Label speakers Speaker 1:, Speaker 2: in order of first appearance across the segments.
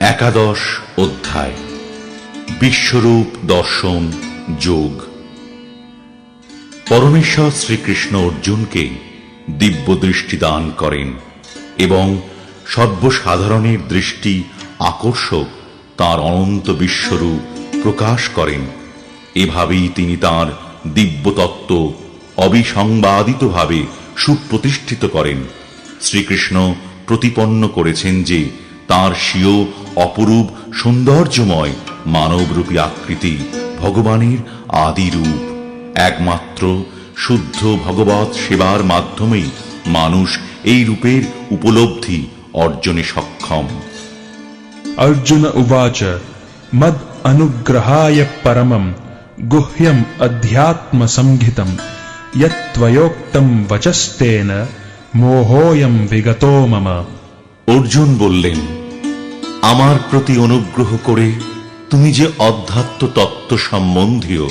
Speaker 1: একাদশ অধ্যায়। বিশ্বরূপ দর্শন যোগ। পরমেশ্বর শ্রীকৃষ্ণ অর্জুনকে দিব্য দৃষ্টি দান করেন এবং সর্বসাধারণের দৃষ্টি আকর্ষক তার অনন্ত বিশ্বরূপ প্রকাশ করেন। এভাবেই তিনি তার দিব্যতত্ত্ব অবিসংবাদিতভাবে সুপ্রতিষ্ঠিত করেন। শ্রীকৃষ্ণ প্রতিপন্ন করেছেন যে তার স্বীয় অপরূপ সৌন্দর্যময় মানবরূপী আকৃতি ভগবানের আদি রূপ একমাত্র শুদ্ধ ভগবত সেবার মাধ্যমেই মানুষ এই রূপের উপলব্ধি অর্জনে সক্ষম।
Speaker 2: অর্জুন উবাচ মদ অনুগ্রহায় পরমম গুহ্যম অধ্যাত্ম সংহিতম ইয়োক্তম বচস্তেন মোহোয়ম বিগত মম
Speaker 1: অর্জুন বললেন আমার প্রতি অনুগ্রহ করে তুমি যে অধ্যাত্ম তত্ত্ব সম্বন্ধীয়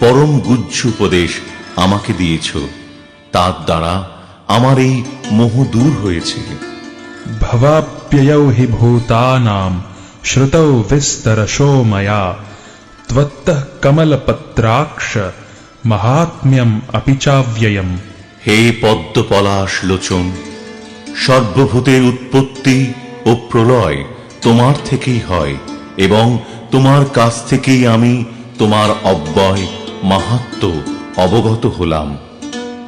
Speaker 1: পরম গুজ্জ উপদেশ আমাকে দিয়েছ তার দ্বারা আমার এই মোহ দূর হয়েছে।
Speaker 2: ভবাপ্যয় হি ভূতানাম শ্রুতৌ বিস্তরশো ময়া কমল কমলপত্রাক্ষ মহাত্ম্যম অপিচাব্যয়ম
Speaker 1: হে পদ্মপলাশ লোচন সর্বভূতের উৎপত্তি ও প্রলয় তোমার থেকেই হয় এবং তোমার কাছ থেকেই আমি তোমার অব্যয় মাহাত্ম অবগত হলাম।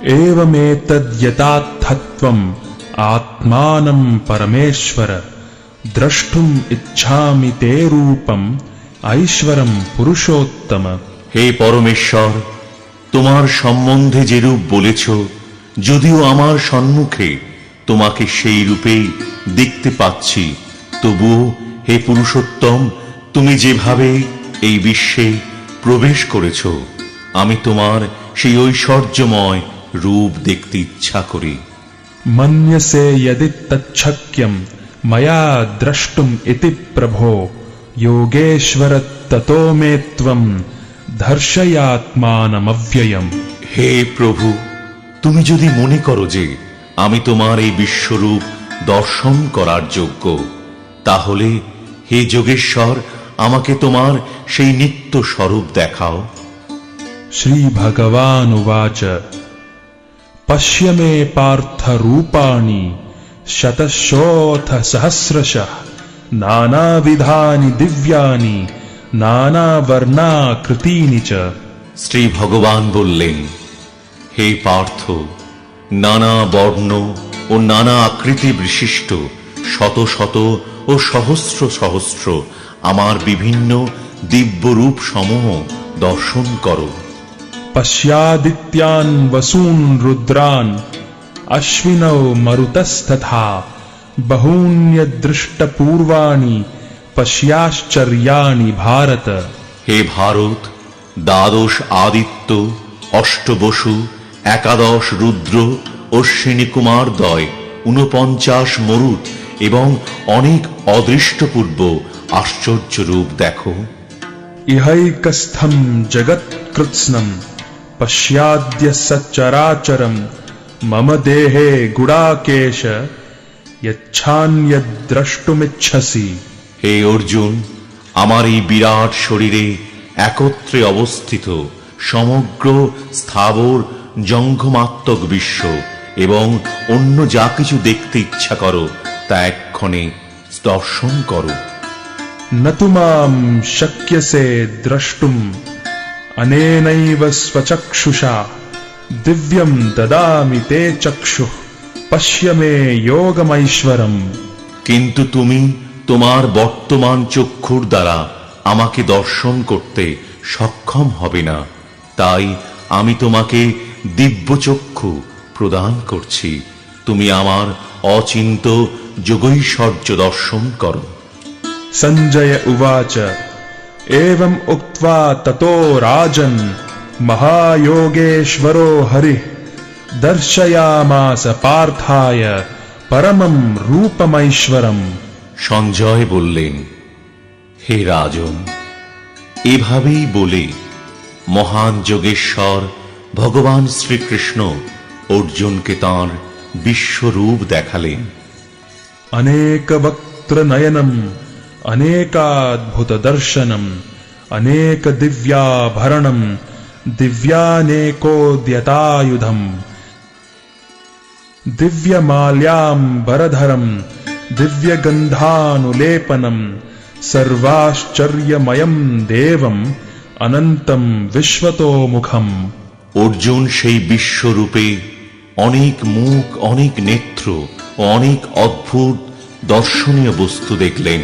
Speaker 2: এবেতদ্যথাত্বম আত্মানম পরমেশ্বর দ্রষ্টুম ইচ্ছামি তে রূপম ঐশ্বরম পুরুষোত্তম।
Speaker 1: হে পরমেশ্বর তোমার সম্বন্ধে যেরূপ বলেছ যদিও আমার সম্মুখে তোমাকে সেই রূপেই দেখতে পাচ্ছি। তবুও হে পুরুষোত্তম তুমি যেভাবে এই বিশ্বে প্রবেশ করেছ আমি তোমার সেই ঐশ্বর্যময় রূপ দেখতে ইচ্ছা করি।
Speaker 2: মন্যসে তচ্ছক্যম ময়া দ্রষ্টুম ইতি প্রভো যোগেশ্বর ততো ত্বম ধর্ষয়াত্মানমব্যয়ম
Speaker 1: হে প্রভু তুমি যদি মনে করো যে আমি তোমার এই বিশ্বরূপ দর্শন করার যোগ্য তাহলে হে যোগেশ্বর আমাকে তোমার সেই নিত্য স্বরূপ দেখাও।
Speaker 2: শ্রী ভগবান উবাচ। পশ্যমে পার্থ রূপাণি শতশোথ সহস্রশ। নানাবিধানি দিব্যানি নানা নানাবর্ণাকৃতিনি চ।
Speaker 1: শ্রী ভগবান বললেন হে পার্থ নানা বর্ণ ও নানা আকৃতি বিশিষ্ট শত শত ও সহস্র সহস্র আমার বিভিন্ন দিব্যরূপ সমূহ দর্শন কর।
Speaker 2: পশ্যাদিত্যান বসুন রুদ্রান অশ্বিন মরুতস্তথা বহুন্যদৃষ্টপূর্বাণি পশ্যাশ্চর্যাণি ভারত।
Speaker 1: হে ভারত দ্বাদশ আদিত্য অষ্টবসু একাদশ রুদ্র অশ্বিনী কুমার দয় ঊনপঞ্চাশ মরুত এবং অনেক অদৃষ্টপূর্ব আশ্চর্য রূপ দেখো।
Speaker 2: ইহাই কস্থম জগৎ জগৎকৃৎস্নম পশ্যাদ্য সচরাচরম মম দেহে গুড়াকেশ দ্রষ্টুমিচ্ছসি
Speaker 1: হে অর্জুন আমার এই বিরাট শরীরে একত্রে অবস্থিত সমগ্র স্থাবর জঙ্ঘমাত্মক বিশ্ব এবং অন্য যা কিছু দেখতে ইচ্ছা করো তা এক্ষণে দর্শন করো।
Speaker 2: নতুমাম শক্যসে দ্রষ্টুম অনেনৈব স্বচক্ষুষা দিব্যম দদামি তে চক্ষু পশ্যমে যোগমৈশ্বরম
Speaker 1: কিন্তু তুমি তোমার বর্তমান চক্ষুর দ্বারা আমাকে দর্শন করতে সক্ষম হবে না। তাই আমি তোমাকে দিব্য চক্ষু প্রদান করছি। তুমি আমার অচিন্ত যোগৈশ্বর্য দর্শন কর।
Speaker 2: সঞ্জয় উবাচ। এবং উক্তা ততো রাজন মহাযোগেশ্বরো হরি দর্শয়ামাস পার্থায় পরমম রূপমৈশ্বরম।
Speaker 1: সঞ্জয় বললেন হে রাজন এভাবেই বলে মহান যোগেশ্বর ভগবান শ্রীকৃষ্ণ অর্জুনকে তাঁর বিশ্বরূপ দেখালেন।
Speaker 2: अनेकवक्त्रनयनम् अनेकाद्भुतदर्शनम् अनेकदिव्याभरणम् दिव्यानेकोद्यतायुधम् दिव्यमाल्याम्बरधरम् दिव्यगन्धानुलेपनम् सर्वाश्चर्यमयम् देवम् अनन्तम् विश्वतोमुखम्
Speaker 1: অর্জুন সেই বিশ্বরূপে অনেক মুখ অনেক নেত্র ও অনেক অদ্ভুত দর্শনীয় বস্তু দেখলেন।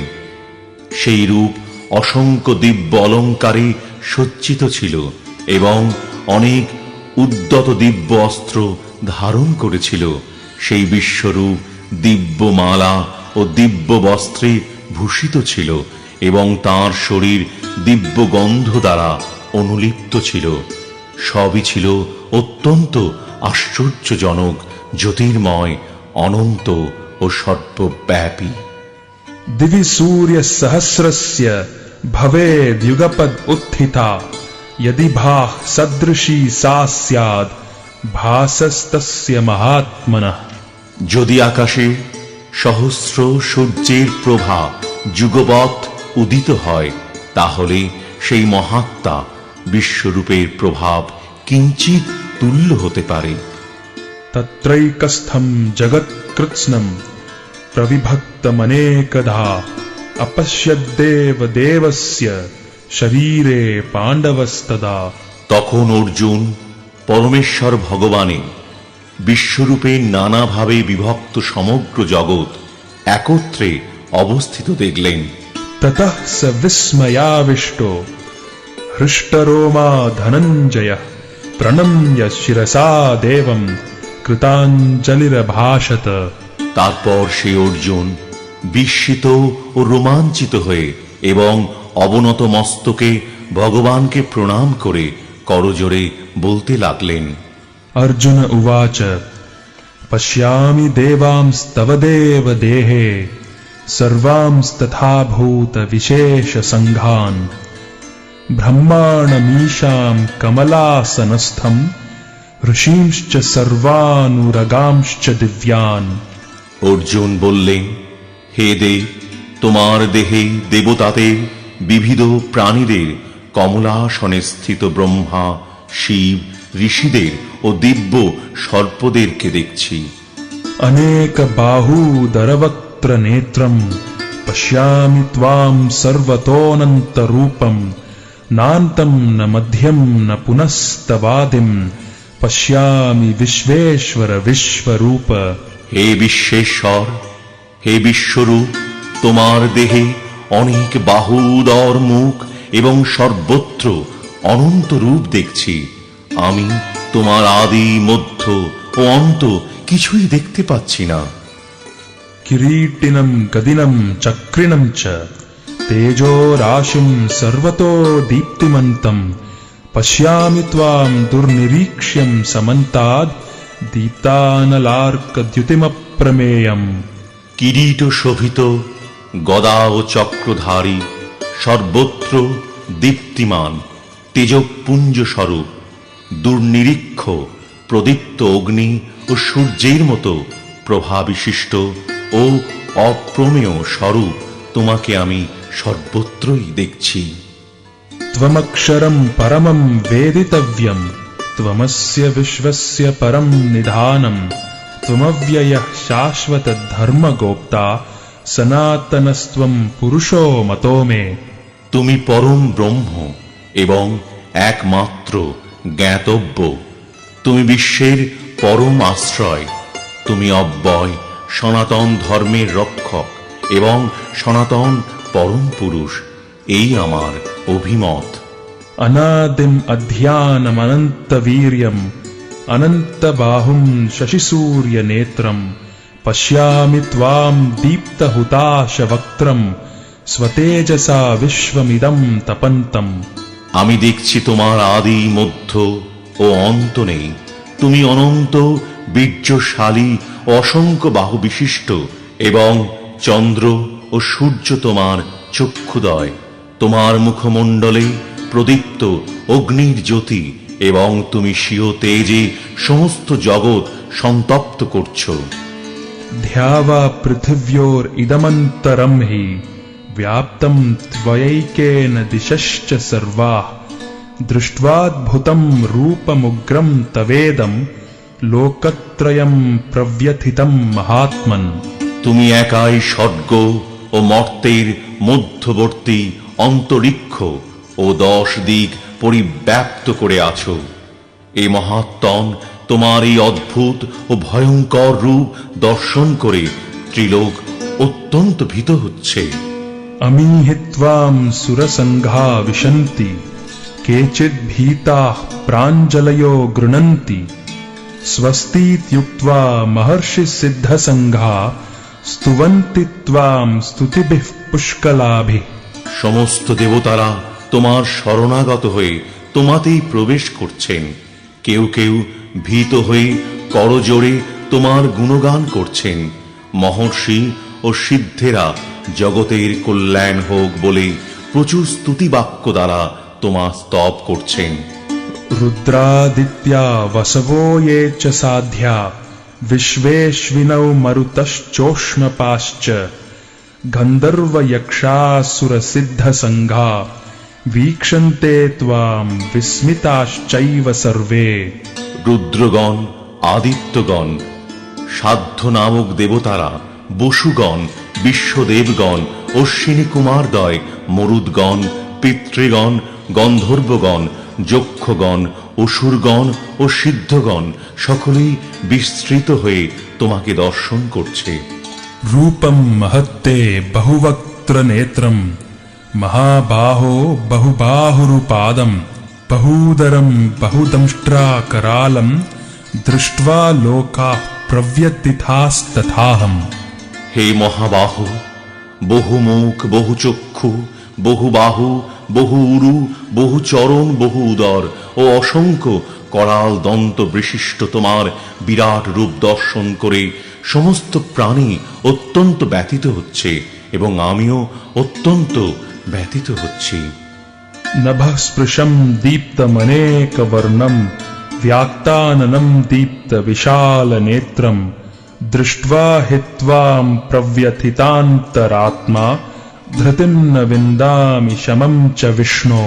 Speaker 1: সেই রূপ অসংখ্য দিব্য অলঙ্কারে সজ্জিত ছিল এবং অনেক উদ্যত দিব্য অস্ত্র ধারণ করেছিল। সেই বিশ্বরূপ দিব্য মালা ও দিব্য বস্ত্রে ভূষিত ছিল এবং তার শরীর দিব্য গন্ধ দ্বারা অনুলিপ্ত ছিল। সবই ছিল অত্যন্ত আশ্চর্যজনক, জ্যোতির্ময় অনন্ত ও সর্বব্যাপী
Speaker 2: दिवि सूर्यसहस्रस्य भवेद्युगपद् उत्थिता यदि भाः सदृशी सा स्याद् भासस्तस्य महात्मनः
Speaker 1: যদি আকাশে সহস্র সূর্যের প্রভা যুগবৎ উদিত হয় তাহলে সেই মহাত্মা বিশ্বরূপের প্রভাব কিঞ্চিত তুল্য হতে পারে
Speaker 2: तत्रैकस्थम् जगत्कृत्स्नम् प्रविभक्तमनेकधा अपश्यद्देव देवस्य शरीरे पाण्डवस्तदा
Speaker 1: তখন অর্জুন পরমেশ্বর ভগবানে বিশ্বরূপে নানাভাবে বিভক্ত সমগ্র জগৎ একত্রে অবস্থিত দেখলেন
Speaker 2: ततः स विस्मयाविष्टो हृष्टरोमा धनञ्जयः प्रणम्य शिरसा देवम् কৃতাঞ্জলিরভাষত
Speaker 1: তারপর সে অর্জুন বিস্মিত ও রোমাঞ্চিত হয়ে এবং অবনত মস্তকে ভগবানকে প্রণাম করে করজোরে বলতে লাগলেন
Speaker 2: অর্জুন উবাচ পশ্যামি দেবাংস্তব দেব দেহে সর্বাংস্তথাভূত বিশেষ সংঘান ব্রহ্মাণমীশাম কমলাসনস্থম। ঋষিংশ্চ সর্বানুরাগাংশ্চ দিব্যান
Speaker 1: অর্জুন বললেন হে দেব তোমার দেহে দেবতাদের বিবিধ প্রাণীদের কমলাসনে স্থিত ব্রহ্মা শিব ঋষিদের ও দিব্য সর্পদেরকে দেখছি।
Speaker 2: অনেক বাহু দরবত্র নেত্রম পশ্যামি ত্বাম সর্বতোনন্ত রূপম নান্তম ন মধ্যম ন পুনস্তবাদিম পশ্যামি বিশ্বেশ্বর বিশ্বরূপ
Speaker 1: হে বিশ্বেশ্বর হে বিশ্বরূপ তোমার দেহে অনেক বাহুদর মুখ এবং সর্বত্র অনন্ত রূপ দেখছি। আমি তোমার আদি মধ্য ও অন্ত কিছুই দেখতে পাচ্ছি না।
Speaker 2: কিরীটিনম কদিনম চক্রিণম চ। তেজো রাশিম সর্বতো দীপ্তিমন্তম पश्यामि त्वाम् दुर्निरीक्ष्यम् समन्ताद् दीप्तानलार्कद्युतिमप्रमेयम्
Speaker 1: কিরীট শোভিত গদা ও চক্রধারী সর্বত্র দীপ্তিমান তেজপুঞ্জ স্বরূপ দুর্নিরীক্ষ প্রদীপ্ত অগ্নি ও সূর্যের মতো প্রভাবিশিষ্ট ও অপ্রমেয় স্বরূপ তোমাকে আমি সর্বত্রই দেখছি
Speaker 2: त्वमक्षरम् परमम् वेदितव्यम् त्वमस्य विश्वस्य परम् निधानम् त्वमव्ययः शाश्वतधर्मगोप्ता सनातनस्त्वम् पुरुषो मतो मे
Speaker 1: তুমি পরম ব্রহ্ম এবং একমাত্র জ্ঞাতব্য তুমি বিশ্বের পরম আশ্রয় তুমি অব্যয় সনাতন ধর্মের রক্ষক এবং সনাতন পরম পুরুষ এই আমার অভিমত।
Speaker 2: অনাদিম অধ্যয়ানম অনন্ত বীর্যম অধ্যানমনন্তবীর্যম অনন্তবাহুম শশিসূর্য নেত্রম পশ্যামি ত্বাম বক্ত্রম স্বতেজসা বিশ্বমিদম তপন্তম
Speaker 1: আমি দেখছি তোমার আদি মধ্য ও অন্ত নেই। তুমি অনন্ত বীর্যশালী অসংখ্য বাহু বিশিষ্ট এবং চন্দ্র ও সূর্য তোমার চক্ষুদয়। তোমার মুখমণ্ডলে প্রদীপ্ত অগ্নির জ্যোতি এবং তুমি স্বীয় তেজে সমস্ত জগৎ সন্তপ্ত করছো
Speaker 2: ध्यावा पृथिव्योरिदमन्तरम् हि व्याप्तं त्वयैकेन दिशश्च सर्वाः दृष्ट्वाद्भुतं रूपमुग्रं तवेदं लोकत्रयं प्रव्यथितं महात्मन्
Speaker 1: তুমি একাই স্বর্গ ও মর্তের মধ্যবর্তী অন্তরিক্ষ ও দশ দিক পরিব্যাপ্ত করে আছো। এ মহাত্তন তোমার এই অদ্ভুত ও ভয়ঙ্কর রূপ দর্শন করে ত্রিলোক অত্যন্ত ভীত হচ্ছে।
Speaker 2: আমি হেত্বাম সুরসংঘা বিশন্তি ভীতা প্রাঞ্জলয় গৃণন্তি। স্বস্তিত্যুক্তা মহর্ষি সিদ্ধ সংঘা স্তুবন্তি ত্বাম স্তুতিভিঃ পুষ্কলাভিঃ।
Speaker 1: সমস্ত দেবতারা তোমার শরণাগত হয়ে তোমাতেই প্রবেশ করছেন কেউ কেউ ভীত হয়ে করজোড়ে তোমার গুণগান করছেন মহর্ষি ও সিদ্ধেরা জগতের কল্যাণ হোক বলে প্রচুর স্তুতি বাক্য দ্বারা তোমার স্তব করছেন
Speaker 2: रुद्रादित्या वसवो ये च साध्या विश्वेश्विनौ ಗಂಧರ್ವ ಯಕ್ಷಾಸುರ ಸಿದ್ಧ ಸಂಘ ವೀಕ್ಷಂತೆ ತ್ವಾಂ ವಿಸ್ಮಿತಾಶ್ಚೈವ
Speaker 1: রুদ্রগণ আদিত্যগণ সাধ্য নামক দেবতারা, বসুগণ, বিশ্বদেবগণ অশ্বিনী কুমারদয় মরুদগণ, পিতৃগণ, গন্ধর্বগণ, যক্ষগণ, অসুরগণ ও সিদ্ধগণ সকলেই বিস্তৃত হয়ে তোমাকে দর্শন করছে।
Speaker 2: रूपं महत्ते बहुवक्त्रनेत्रम् महाबाहो बहुबाहुरुपादम् बहूदरम् बहुदंष्ट्राकरालम् दृष्ट्वा लोकाः प्रव्यतिथास्तथाहम्
Speaker 1: হে মহাবাহ বহু মুখ বহু চক্ষু বহু বাহু বহু উরু বহু চরণ বহু উদর ও অসংখ্য করাল দন্ত বিশিষ্ট তোমার বিরাট রূপ দর্শন করে সমস্ত প্রাণী অত্যন্ত ব্যথিত হচ্ছে এবং আমিও অত্যন্ত ব্যথিত হচ্ছি
Speaker 2: नभः स्पृशम् दीप्तमनेकवर्णम् व्याक्ताननम् दीप्तविशालनेत्रम् दृष्ट्वा हि त्वाम् प्रव्यथितान्तरात्मा धृतिम् न विन्दामि शमम् च विष्णो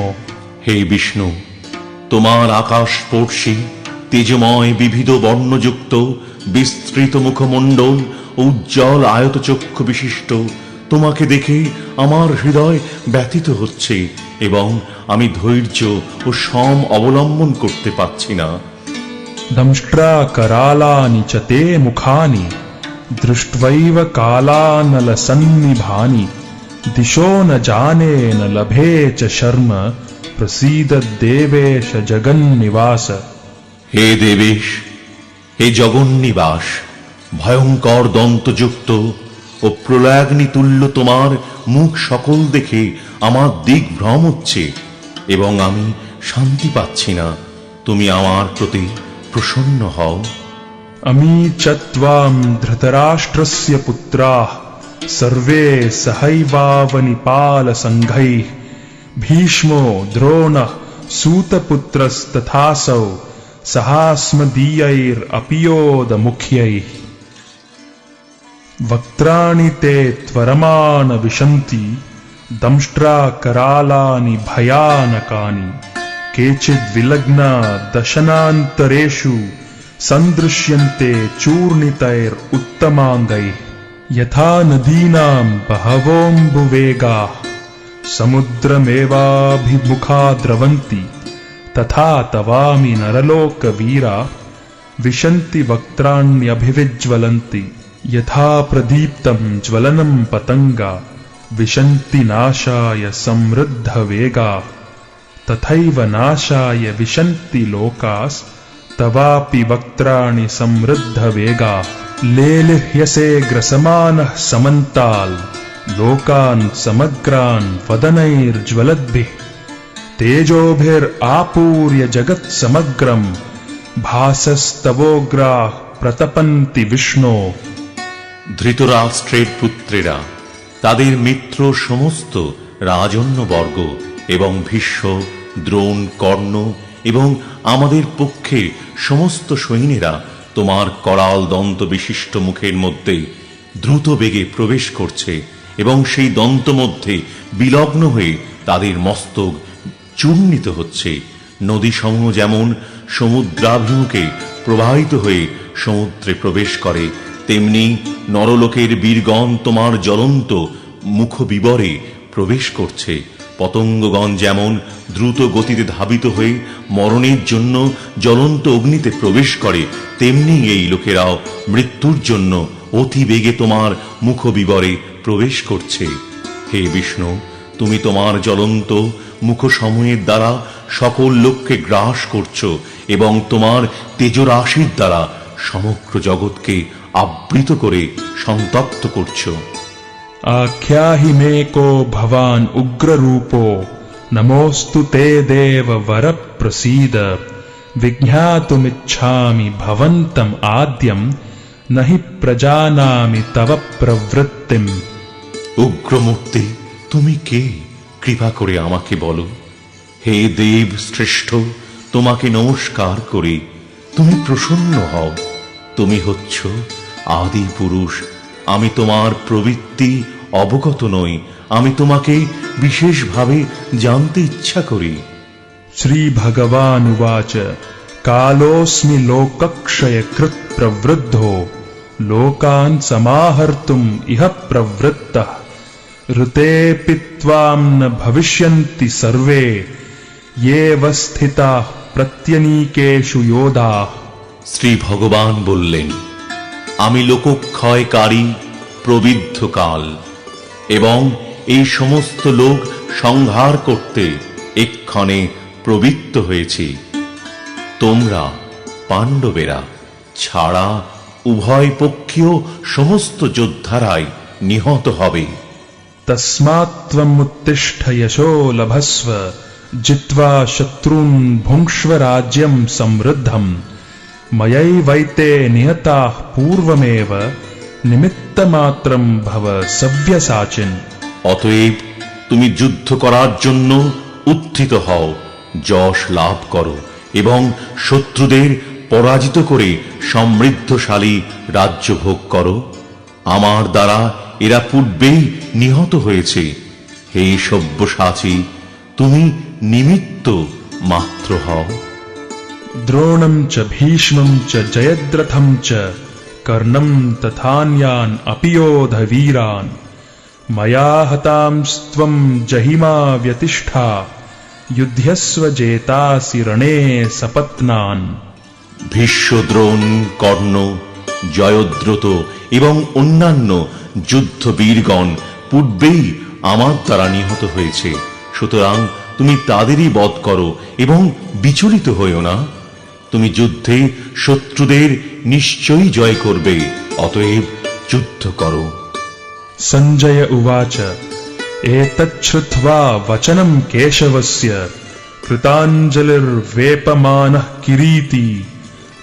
Speaker 1: হে বিষ্ণু তোমার আকাশস্পর্শী তেজময় বিবিধ বর্ণযুক্ত বিস্তৃত মুখমণ্ডল উজ্জ্বল আয়তচক্ষু বিশিষ্ট। তোমাকে দেখে আমার হৃদয় ব্যথিত হচ্ছে এবং আমি ধৈর্য ও সম অবলম্বন করতে পারছি না।
Speaker 2: দংষ্ট্রা করালানি চ তে মুখানি দৃষ্টৈব কালানল সন্নিভানি দিশো ন জানে ন লভে চ শর্ম প্রসীদ দেবেশ জগন্নিবাস।
Speaker 1: হে দেবেশ হে জগন্নিবাস ভয়ঙ্কর দন্তযুক্ত ও প্রলয়াগ্নি তুল্য তোমার মুখ সকল দেখে আমার দিক ভ্রম হচ্ছে এবং আমি শান্তি পাচ্ছি না তুমি আমার প্রতি প্রসন্ন হও
Speaker 2: अमी च त्वाम् धृतराष्ट्रस्य पुत्राः सर्वे सहैवावनिपालसङ्घैः भीष्मो द्रोणः सूतपुत्रस्तथासौ सहास्मदीयैरपियोदमुख्यैः वक्त्राणि ते त्वरमान विशन्ति दंष्ट्राकरालानि भयानकानि। केचिद्विलग्ना दशनान्तरेषु सन्दृश्यन्ते चूर्णितैरुत्तमाङ्गैः यथा नदीनाम् बहवोऽम्बुवेगाः समुद्रमेवाभिमुखा द्रवन्ति तथा तवामि नरलोकवीरा विशन्ति वक्त्राण्यभिविज्वलन्ति यथा प्रदीप्तम् ज्वलनम् पतङ्गा विशन्ति नाशाय समृद्धवेगा तथैव नाशाय विशन्ति लोकास्तवापि वक्त्राणि समृद्धवेगा। लेलिह्यसे ग्रसमानः समन्ताल् लोकान् समग्रान् वदनैर्ज्वलद्भिः तेजोभिरापूर्य जगत्समग्रम् भासस्तवोग्राः प्रतपन्ति विष्णो
Speaker 1: ধৃতরাষ্ট্রের পুত্রেরা তাদের মিত্র সমস্ত রাজন্যবর্গ এবং ভীষ্ম দ্রোণ কর্ণ এবং আমাদের পক্ষে সমস্ত সৈন্যেরা তোমার করাল দন্ত বিশিষ্ট মুখের মধ্যে দ্রুত বেগে প্রবেশ করছে এবং সেই দন্ত মধ্যে বিলগ্ন হয়ে তাদের মস্তক চূর্ণিত হচ্ছে। নদী সমূহ যেমন সমুদ্রাভিমুখে প্রবাহিত হয়ে সমুদ্রে প্রবেশ করে, তেমনি নরলোকের বীরগণ তোমার জ্বলন্ত মুখ বিবরে প্রবেশ করছে। পতঙ্গগণ যেমন দ্রুত গতিতে ধাবিত হয়ে মরণের জন্য জ্বলন্ত অগ্নিতে প্রবেশ করে, তেমনি এই লোকেরাও মৃত্যুর জন্য অতি বেগে তোমার মুখ বিবরে প্রবেশ করছে। হে বিষ্ণু তুমি তোমার জ্বলন্ত মুখসমূহের দ্বারা সকল লোককে গ্রাস করছো এবং তোমার তেজরাশির দ্বারা সমগ্র জগৎকে আবৃত করে সন্তপ্ত করছো
Speaker 2: आख्याहि मे को भवान् उग्ररूपो नमोऽस्तु ते देव वरप्रसीद विज्ञातुमिच्छामि भवन्तम् आद्यम् न हि प्रजानामि तव प्रवृत्तिम्
Speaker 1: উগ্রমূর্তি তুমি কে? কৃপা করে আমাকে বলো। হে দেব শ্রেষ্ঠ, তোমাকে নমস্কার করি। তুমি প্রসন্ন হও। তুমি হচ্ছ আদি পুরুষ। আমি তোমার প্রবৃত্তি অবগত নই। আমি তোমাকে বিশেষভাবে জানতে ইচ্ছা করি।
Speaker 2: শ্রী ভগবান উবাচ, কালোস্মি লোকক্ষয়কৃত প্রবৃদ্ধ। লোকান সমাহর্তুম ইহ প্রবৃত্ত। ऋतेऽपि त्वाम् न भविष्यन्ति सर्वे येव स्थिताः प्रत्यनीकेषु योधाः
Speaker 1: শ্রী ভগবান বললেন আমি লোকক্ষয়কারী প্রবিদ্ধ কাল এবং এই সমস্ত লোক সংহার করতে এক্ষণে প্রবৃত্ত হয়েছি তোমরা পাণ্ডবেরা ছাড়া উভয় পক্ষীয় সমস্ত যোদ্ধারাই নিহত হবে
Speaker 2: तस्मात्त्वमुत्तिष्ठ यशो लभस्व जित्वा शत्रून् भुङ्क्ष्व राज्यम् समृद्धम् मयैवैते निहताः पूर्वमेव निमित्तमात्रम् भव सव्यसाचिन्
Speaker 1: অতএব তুমি যুদ্ধ করার জন্য উত্থিত হও যশ লাভ করো এবং শত্রুদের পরাজিত করে সমৃদ্ধশালী রাজ্য ভোগ করো আমার দ্বারা এরা পূর্বেই নিহত হয়েছে। হে সব্যসাচী তুমি নিমিত্ত মাত্র হও।
Speaker 2: দ্রোণম চ ভীষ্মম চ জয়দ্রথম চ কর্ণম তথান্যান অপিয়োধ বীরান। ময়া হতাংস্ত্বম জহিমা ব্যতিষ্ঠা যুদ্ধস্ব জেতাসি রণে
Speaker 1: সপত্নান। ভীষ্মদ্রোণ কর্ণ জয়দ্রত এবং অন্যান্য যুদ্ধ বীরগণ পূর্বেই আমার দ্বারা নিহত হয়েছে। সুতরাং তুমি তাদেরই বধ করো এবং বিচলিত হইও না। তুমি যুদ্ধে শত্রুদের নিশ্চয়ই জয় করবে, অতএব যুদ্ধ করো।
Speaker 2: সঞ্জয় উবাচ এ তচ্ছ্রুত্বা বচনম কেশবস্য, কৃতাঞ্জলির্বেপমানঃ কিরীতি,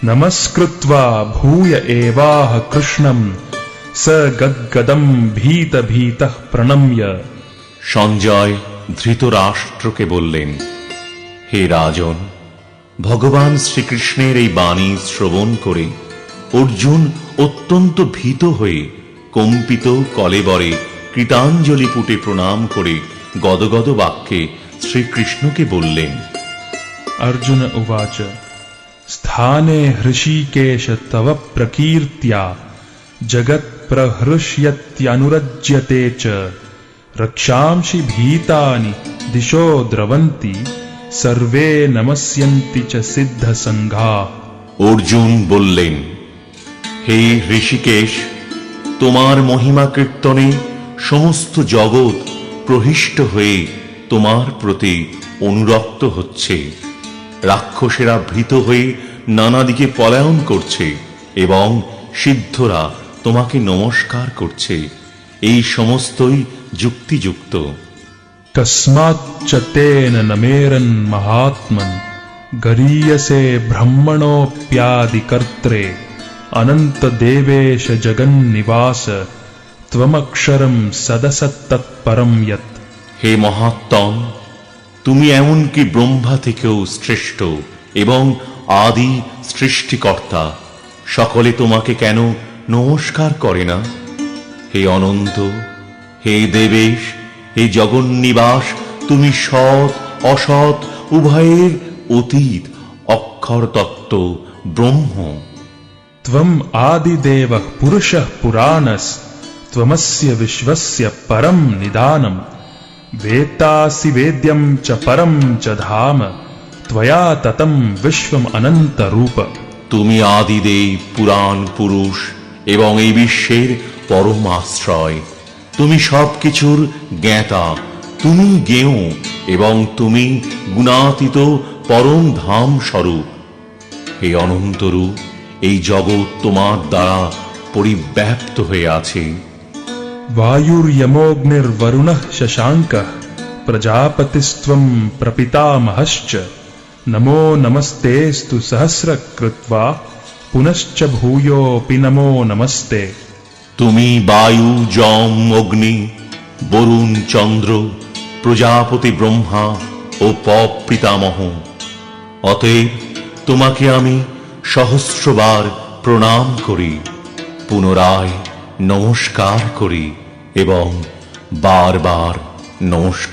Speaker 2: নমস্কৃত্বা ভূয় এবাহ কৃষ্ণম স ভীত ভীত প্রণম্য।
Speaker 1: সঞ্জয় ধৃতরাষ্ট্রকে বললেন হে রাজন ভগবান শ্রীকৃষ্ণের এই বাণী শ্রবণ করে অর্জুন অত্যন্ত ভীত হয়ে কম্পিত কলেবরে কৃতাঞ্জলি পুটে প্রণাম করে গদগদ বাক্যে শ্রীকৃষ্ণকে বললেন
Speaker 2: অর্জুন উবাচ স্থানে হৃষিকেশ তব প্রকীর্ত্যা জগৎ जगत्प्रहृष्यत्यनुरज्यते च रक्षांसि भीतानि दिशो द्रवन्ति सर्वे नमस्यन्ति च सिद्धसङ्घाः
Speaker 1: অর্জুন বললেন হে ঋষিকেশ তোমার মহিমা কীর্তনে সমস্ত জগৎ প্রহিষ্ট হয়ে তোমার প্রতি অনুরক্ত হচ্ছে রাক্ষসেরা ভীত হয়ে নানা দিকে পলায়ন করছে এবং সিদ্ধরা তোমাকে নমস্কার করছে এই সমস্তই যুক্তিযুক্ত
Speaker 2: कस्माच्च तेन न मेरन्महात्मन् गरीयसे ब्रह्मणोऽप्यादिकर्त्रे अनन्तदेवेश जगन्निवास त्वमक्षरम् सदसत्तत्परम् यत्
Speaker 1: হে মহাত্তম তুমি এমনকি ব্রহ্মা থেকেও শ্রেষ্ঠ এবং আদি সৃষ্টিকর্তা সকলে তোমাকে কেন নমস্কার করে না হে অনন্ত হে দেবেশ হে জগন্নিবাস তুমি সৎ অসৎ উভয়ের অতীত অক্ষর তত্ত্ব ব্রহ্ম
Speaker 2: त्वम् आदिदेवः पुरुषः पुराणस् त्वमस्य विश्वस्य परम् निदानम् वेत्तासि वेद्यम् च परम् च धाम त्वया ततम् विश्वम् अनन्तरूप
Speaker 1: তুমি আদিদেব পুরাণ পুরুষ এবং এই বিশ্বের পরম আশ্রয়। তুমি সব কিছুর জ্ঞাতা, তুমি গেও এবং তুমি গুণাতীত পরম ধাম স্বরূপ হে অনন্তরু এই জগৎ তোমার দ্বারা পরিব্যাপ্ত হয়ে আছে।
Speaker 2: বায়ুর ইয়মগ্নের বরুণ শশাঙ্ক প্রজাপতিস্ত্বম প্রপিতামহশ্চ। নমো নমস্তেস্তু সহস্র কৃত্বা পুনশ্চ ভূয়োপি নমো নমস্তে
Speaker 1: তুমি বায়ু, জম, অগ্নি, বরুণ, চন্দ্র, প্রজাপতি, ব্রহ্মা ও পিতামহ। অতএব তোমাকে আমি সহস্রবার প্রণাম করি, পুনরায় নমস্কার করি এবং বারবার নমস্কার